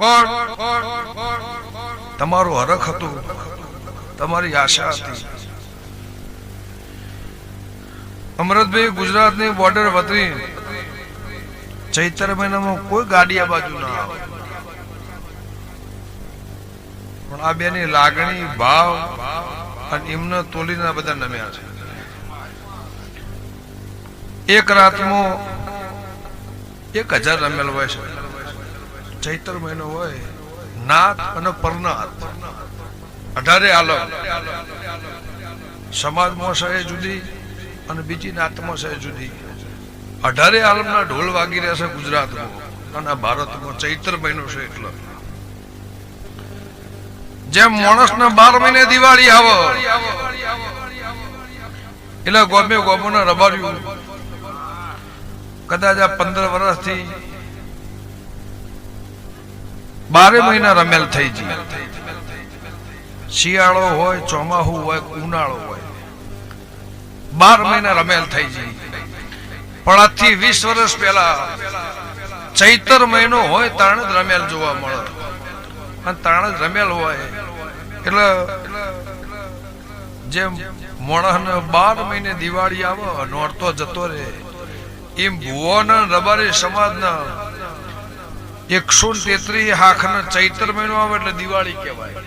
પણ તમારું હરખ હતું. તમારી આશા હતી. અમરતભાઈ ગુજરાતની બોર્ડર વતરી. ચૈત્ર મહિનામાં કોઈ ગાડી આ બાજુ ના આવે. પણ આ બેની લાગણી, ભાવ અને એમને તોલીના બધા નમ્યા છે. એક રાતમાં એક હજાર રમેલ હોય છે. ચૈત્ર મહિનો હોય નાથ અને પરનાથ અઢારે આલમ. સમાજ છે એ જુદી અને બીજી નાતમાં છે જુદી. અઢારે આલમના ઢોલ વાગી રહ્યા છે ગુજરાતમાં અને ભારતમાં ચૈત્ર મહિનો છે એટલો. જેમ માણસના બાર મહિને દિવાળી આવે, એટલે ગોમે ગોમોના રબાર્યું કદાચ આ પંદર વર્ષથી બારે મહિના રમેલ થઈ જઈએ શિયાળો હોય, ચોમાહુ હોય, ઉનાળો હોય. બાર મહિના રમેલ થઈ ગઈ પણ આજથી વીસ વર્ષ પહેલા ચૈતર મહિનો હોય, તાણ જ રમેલ જોવા મળે. અને તાણ જ રમેલ હોય, એટલે જેમ મોણસને બાર મહિને દિવાળી આવે, નોરતો જતો રહે, એમ ભુવાના રબારી સમાજના એકસો તેત્રીસ હાખ ચૈત્ર મહિનો આવે એટલે દિવાળી કહેવાય.